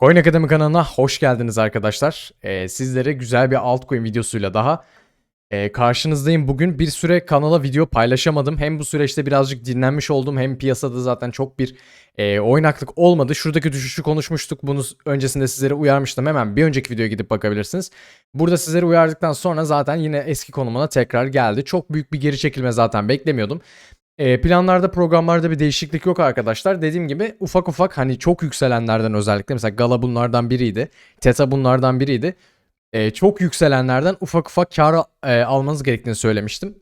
Coin Akademi kanalına hoş geldiniz arkadaşlar. Ee, sizlere güzel bir altcoin videosuyla daha e, karşınızdayım. Bugün bir süre kanala video paylaşamadım. Hem bu süreçte birazcık dinlenmiş oldum hem piyasada zaten çok bir e, oynaklık olmadı. Şuradaki düşüşü konuşmuştuk. Bunu öncesinde sizlere uyarmıştım. Hemen bir önceki videoya gidip bakabilirsiniz. Burada sizleri uyardıktan sonra zaten yine eski konumuna tekrar geldi. Çok büyük bir geri çekilme zaten beklemiyordum. E, planlarda programlarda bir değişiklik yok arkadaşlar. Dediğim gibi ufak ufak hani çok yükselenlerden özellikle mesela Gala bunlardan biriydi. Teta bunlardan biriydi. E, çok yükselenlerden ufak ufak kar e, almanız gerektiğini söylemiştim.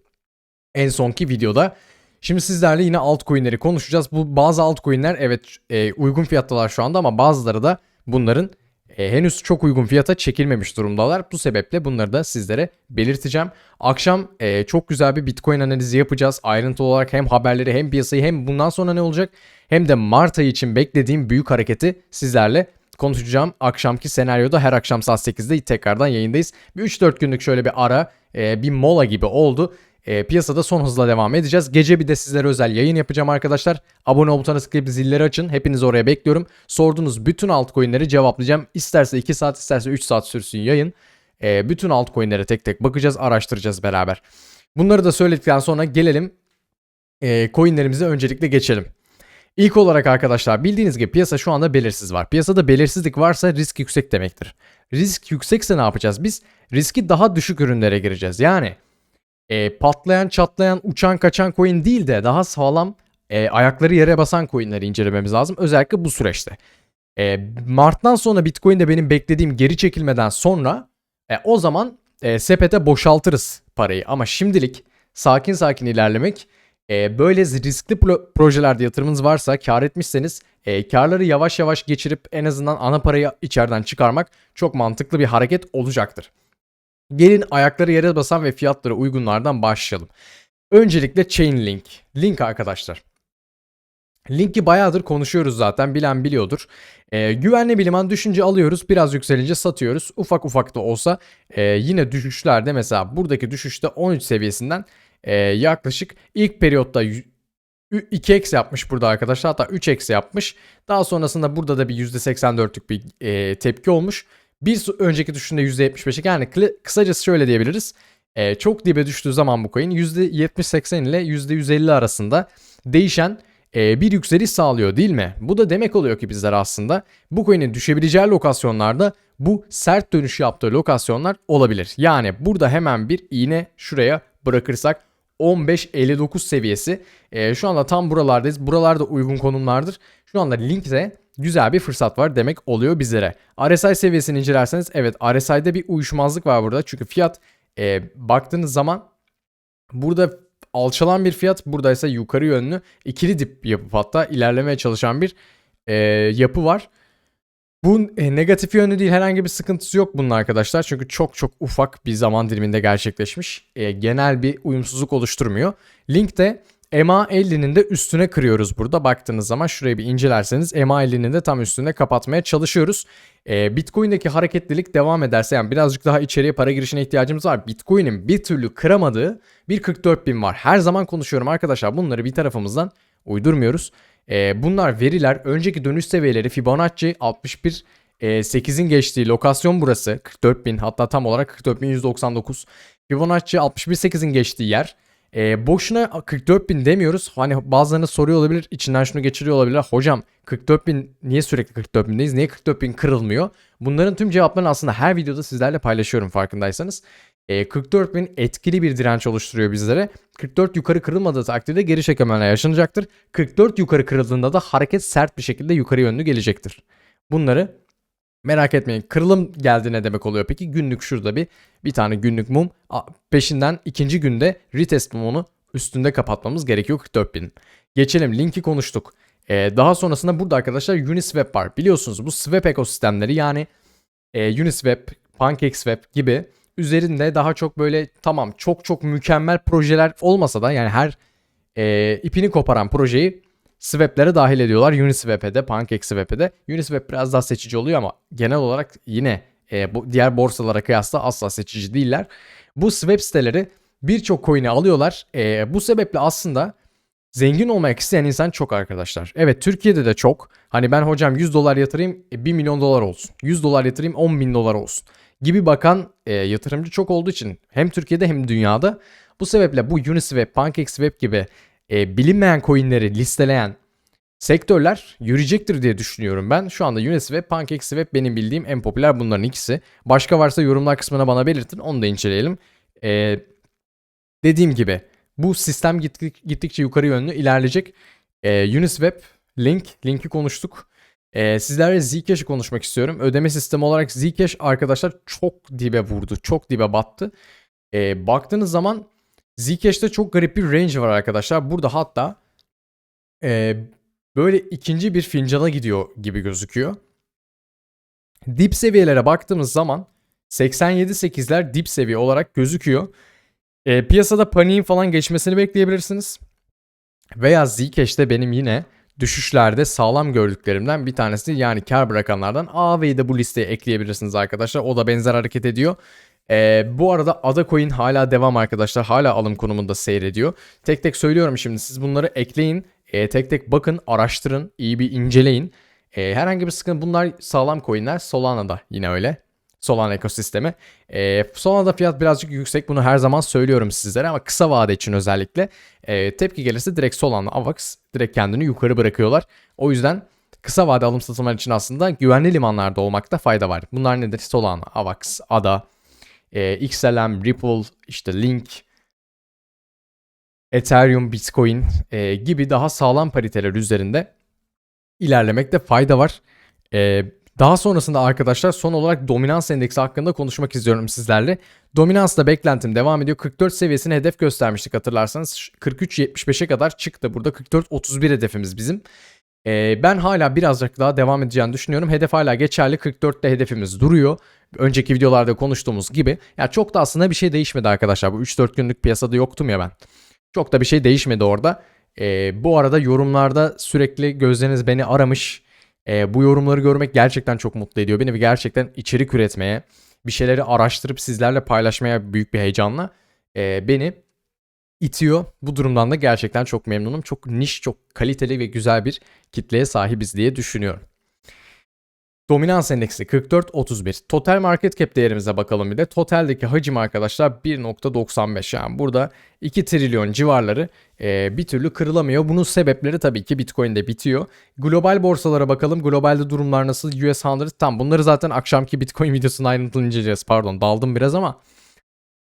En sonki videoda. Şimdi sizlerle yine altcoin'leri konuşacağız. Bu bazı altcoin'ler evet e, uygun fiyattalar şu anda ama bazıları da bunların e, henüz çok uygun fiyata çekilmemiş durumdalar. Bu sebeple bunları da sizlere belirteceğim. Akşam e, çok güzel bir Bitcoin analizi yapacağız. Ayrıntılı olarak hem haberleri hem piyasayı hem bundan sonra ne olacak hem de Mart ayı için beklediğim büyük hareketi sizlerle konuşacağım. Akşamki senaryoda her akşam saat 8'de tekrardan yayındayız. Bir 3-4 günlük şöyle bir ara, e, bir mola gibi oldu. E, piyasada son hızla devam edeceğiz. Gece bir de sizlere özel yayın yapacağım arkadaşlar. Abone ol butonuna tıklayıp zilleri açın. Hepinizi oraya bekliyorum. Sorduğunuz bütün altcoin'leri cevaplayacağım. İsterse 2 saat isterse 3 saat sürsün yayın. E, bütün altcoin'lere tek tek bakacağız, araştıracağız beraber. Bunları da söyledikten sonra gelelim e, coin'lerimize öncelikle geçelim. İlk olarak arkadaşlar bildiğiniz gibi piyasa şu anda belirsiz var. Piyasada belirsizlik varsa risk yüksek demektir. Risk yüksekse ne yapacağız? Biz riski daha düşük ürünlere gireceğiz. Yani e, patlayan, çatlayan, uçan, kaçan coin değil de daha sağlam e, ayakları yere basan coinleri incelememiz lazım. Özellikle bu süreçte. E, Mart'tan sonra Bitcoin'de benim beklediğim geri çekilmeden sonra e, o zaman e, sepete boşaltırız parayı. Ama şimdilik sakin sakin ilerlemek e, böyle riskli pro- projelerde yatırımınız varsa kar etmişseniz e, karları yavaş yavaş geçirip en azından ana parayı içeriden çıkarmak çok mantıklı bir hareket olacaktır. Gelin ayakları yere basan ve fiyatları uygunlardan başlayalım. Öncelikle Chainlink. Link arkadaşlar. Link'i bayağıdır konuşuyoruz zaten bilen biliyordur. Ee, güvenli bir liman düşünce alıyoruz biraz yükselince satıyoruz. Ufak ufak da olsa e, yine düşüşlerde mesela buradaki düşüşte 13 seviyesinden e, yaklaşık ilk periyotta 2 eksi yapmış burada arkadaşlar hatta 3 eksi yapmış. Daha sonrasında burada da bir %84'lük bir e, tepki olmuş. Bir önceki düşüşünde %75'lik yani kı- kısacası şöyle diyebiliriz. E, çok dibe düştüğü zaman bu coin %70-80 ile %150 arasında değişen e, bir yükseliş sağlıyor değil mi? Bu da demek oluyor ki bizler aslında bu coin'in düşebileceği lokasyonlarda bu sert dönüş yaptığı lokasyonlar olabilir. Yani burada hemen bir iğne şuraya bırakırsak 15.59 seviyesi. E, şu anda tam buralardayız. Buralarda uygun konumlardır. Şu anda linkte güzel bir fırsat var demek oluyor bizlere. RSI seviyesini incelerseniz evet RSI'de bir uyuşmazlık var burada. Çünkü fiyat e, baktığınız zaman burada alçalan bir fiyat buradaysa yukarı yönlü ikili dip yapıp hatta ilerlemeye çalışan bir e, yapı var. Bu e, negatif yönlü değil herhangi bir sıkıntısı yok bunun arkadaşlar. Çünkü çok çok ufak bir zaman diliminde gerçekleşmiş. E, genel bir uyumsuzluk oluşturmuyor. Linkte MA50'nin de üstüne kırıyoruz burada. Baktığınız zaman şurayı bir incelerseniz MA50'nin de tam üstüne kapatmaya çalışıyoruz. E, Bitcoin'deki hareketlilik devam ederse yani birazcık daha içeriye para girişine ihtiyacımız var. Bitcoin'in bir türlü kıramadığı bir 44 bin var. Her zaman konuşuyorum arkadaşlar bunları bir tarafımızdan uydurmuyoruz. E, bunlar veriler önceki dönüş seviyeleri Fibonacci 61 e, 8'in geçtiği lokasyon burası 44.000 hatta tam olarak 44.199 Fibonacci 61.8'in geçtiği yer. E, boşuna 44.000 demiyoruz. Hani bazılarınız soruyor olabilir içinden şunu geçiriyor olabilir. Hocam 44.000 niye sürekli 44.000'deyiz? Niye 40.000 kırılmıyor? Bunların tüm cevaplarını aslında her videoda sizlerle paylaşıyorum farkındaysanız. E, 44.000 etkili bir direnç oluşturuyor bizlere. 44 yukarı kırılmadığı takdirde geri çekilmeler yaşanacaktır. 44 yukarı kırıldığında da hareket sert bir şekilde yukarı yönlü gelecektir. Bunları merak etmeyin. Kırılım geldi ne demek oluyor peki? Günlük şurada bir bir tane günlük mum. Peşinden ikinci günde retest mumunu üstünde kapatmamız gerekiyor 44.000. Geçelim linki konuştuk. Ee, daha sonrasında burada arkadaşlar Uniswap var. Biliyorsunuz bu swap ekosistemleri yani e, Uniswap, PancakeSwap gibi üzerinde daha çok böyle tamam çok çok mükemmel projeler olmasa da yani her e, ipini koparan projeyi swap'lere dahil ediyorlar. Uniswap'e de, PancakeSwap'e de. Uniswap biraz daha seçici oluyor ama genel olarak yine e, bu diğer borsalara kıyasla asla seçici değiller. Bu swap siteleri birçok coin'i alıyorlar. E, bu sebeple aslında Zengin olmak isteyen insan çok arkadaşlar. Evet Türkiye'de de çok. Hani ben hocam 100 dolar yatırayım e, 1 milyon dolar olsun. 100 dolar yatırayım 10 bin dolar olsun. Gibi bakan e, yatırımcı çok olduğu için hem Türkiye'de hem dünyada. Bu sebeple bu Uniswap, PancakeSwap gibi e, bilinmeyen coinleri listeleyen sektörler yürüyecektir diye düşünüyorum ben. Şu anda Uniswap, PancakeSwap benim bildiğim en popüler bunların ikisi. Başka varsa yorumlar kısmına bana belirtin onu da inceleyelim. E, dediğim gibi bu sistem gittik, gittikçe yukarı yönlü ilerleyecek. E, Uniswap, Link, Link'i konuştuk. E, sizlerle Zcash'i konuşmak istiyorum. Ödeme sistemi olarak Zcash arkadaşlar çok dibe vurdu. Çok dibe battı. E, baktığınız zaman Zcash'te çok garip bir range var arkadaşlar. Burada hatta e, böyle ikinci bir fincana gidiyor gibi gözüküyor. Dip seviyelere baktığımız zaman 87.8'ler dip seviye olarak gözüküyor. E, piyasada paniğin falan geçmesini bekleyebilirsiniz. Veya Zcash'te benim yine düşüşlerde sağlam gördüklerimden bir tanesi yani kar bırakanlardan AV'yi de bu listeye ekleyebilirsiniz arkadaşlar. O da benzer hareket ediyor. Ee, bu arada Ada Coin hala devam arkadaşlar. Hala alım konumunda seyrediyor. Tek tek söylüyorum şimdi siz bunları ekleyin. Ee, tek tek bakın, araştırın, iyi bir inceleyin. Ee, herhangi bir sıkıntı bunlar sağlam coinler. Solana'da yine öyle. Solana ekosistemi. E, Solana'da fiyat birazcık yüksek. Bunu her zaman söylüyorum sizlere ama kısa vade için özellikle e, tepki gelirse direkt Solana, Avax direkt kendini yukarı bırakıyorlar. O yüzden kısa vade alım satımlar için aslında güvenli limanlarda olmakta fayda var. Bunlar nedir? Solana, Avax, ADA, e, XLM, Ripple, işte Link, Ethereum, Bitcoin e, gibi daha sağlam pariteler üzerinde ilerlemekte fayda var. E, daha sonrasında arkadaşlar son olarak dominans endeksi hakkında konuşmak istiyorum sizlerle. Dominansla beklentim devam ediyor. 44 seviyesine hedef göstermiştik hatırlarsanız. 43.75'e kadar çıktı. Burada 44.31 hedefimiz bizim. Ee, ben hala birazcık daha devam edeceğini düşünüyorum. Hedef hala geçerli. 44'te hedefimiz duruyor. Önceki videolarda konuştuğumuz gibi. Ya çok da aslında bir şey değişmedi arkadaşlar. Bu 3-4 günlük piyasada yoktum ya ben. Çok da bir şey değişmedi orada. Ee, bu arada yorumlarda sürekli gözleriniz beni aramış. E, bu yorumları görmek gerçekten çok mutlu ediyor beni gerçekten içerik üretmeye, bir şeyleri araştırıp sizlerle paylaşmaya büyük bir heyecanla e, beni itiyor. Bu durumdan da gerçekten çok memnunum. Çok niş, çok kaliteli ve güzel bir kitleye sahibiz diye düşünüyorum. Dominans endeksi 44.31. Total market cap değerimize bakalım bir de. Total'deki hacim arkadaşlar 1.95. Yani burada 2 trilyon civarları e, bir türlü kırılamıyor. Bunun sebepleri tabii ki Bitcoin'de bitiyor. Global borsalara bakalım. Globalde durumlar nasıl? US 100 tam bunları zaten akşamki Bitcoin videosunda ayrıntılı inceleyeceğiz. Pardon daldım biraz ama.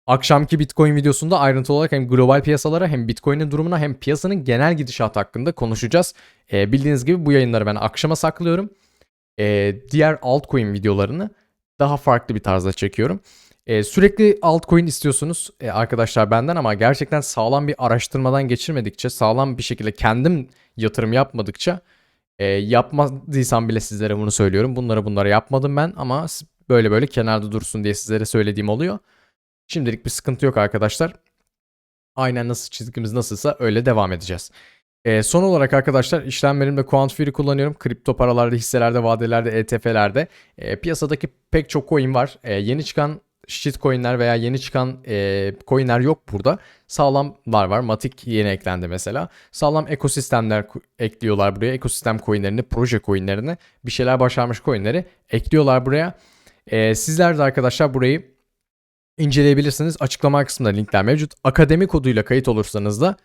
Akşamki Bitcoin videosunda ayrıntılı olarak hem global piyasalara hem Bitcoin'in durumuna hem piyasanın genel gidişatı hakkında konuşacağız. E, bildiğiniz gibi bu yayınları ben akşama saklıyorum e, diğer altcoin videolarını daha farklı bir tarzda çekiyorum. E, sürekli altcoin istiyorsunuz e, arkadaşlar benden ama gerçekten sağlam bir araştırmadan geçirmedikçe, sağlam bir şekilde kendim yatırım yapmadıkça e, yapmadıysam bile sizlere bunu söylüyorum. Bunları bunları yapmadım ben ama böyle böyle kenarda dursun diye sizlere söylediğim oluyor. Şimdilik bir sıkıntı yok arkadaşlar. Aynen nasıl çizgimiz nasılsa öyle devam edeceğiz. E, son olarak arkadaşlar işlemlerimde Quantifier'i kullanıyorum. Kripto paralarda, hisselerde, vadelerde, ETF'lerde. E, piyasadaki pek çok coin var. E, yeni çıkan shit coinler veya yeni çıkan e, coinler yok burada. Sağlamlar var. Matic yeni eklendi mesela. Sağlam ekosistemler ekliyorlar buraya. Ekosistem coinlerini, proje coinlerini, bir şeyler başarmış coinleri ekliyorlar buraya. E, sizler de arkadaşlar burayı inceleyebilirsiniz. Açıklama kısmında linkler mevcut. Akademi koduyla kayıt olursanız da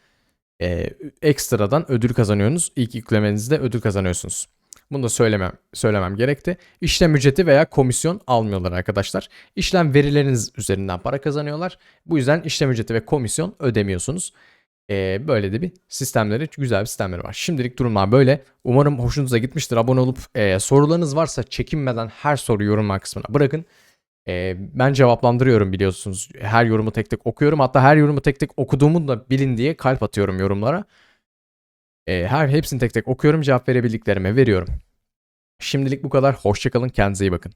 e, ekstradan ödül kazanıyorsunuz. İlk yüklemenizde ödül kazanıyorsunuz. Bunu da söylemem, söylemem gerekti. İşlem ücreti veya komisyon almıyorlar arkadaşlar. İşlem verileriniz üzerinden para kazanıyorlar. Bu yüzden işlem ücreti ve komisyon ödemiyorsunuz. Ee, böyle de bir sistemleri, güzel bir sistemleri var. Şimdilik durumlar böyle. Umarım hoşunuza gitmiştir. Abone olup e, sorularınız varsa çekinmeden her soru yorumlar kısmına bırakın. E, ben cevaplandırıyorum biliyorsunuz. Her yorumu tek tek okuyorum. Hatta her yorumu tek tek okuduğumu da bilin diye kalp atıyorum yorumlara. E, her hepsini tek tek okuyorum. Cevap verebildiklerime veriyorum. Şimdilik bu kadar. Hoşçakalın. Kendinize iyi bakın.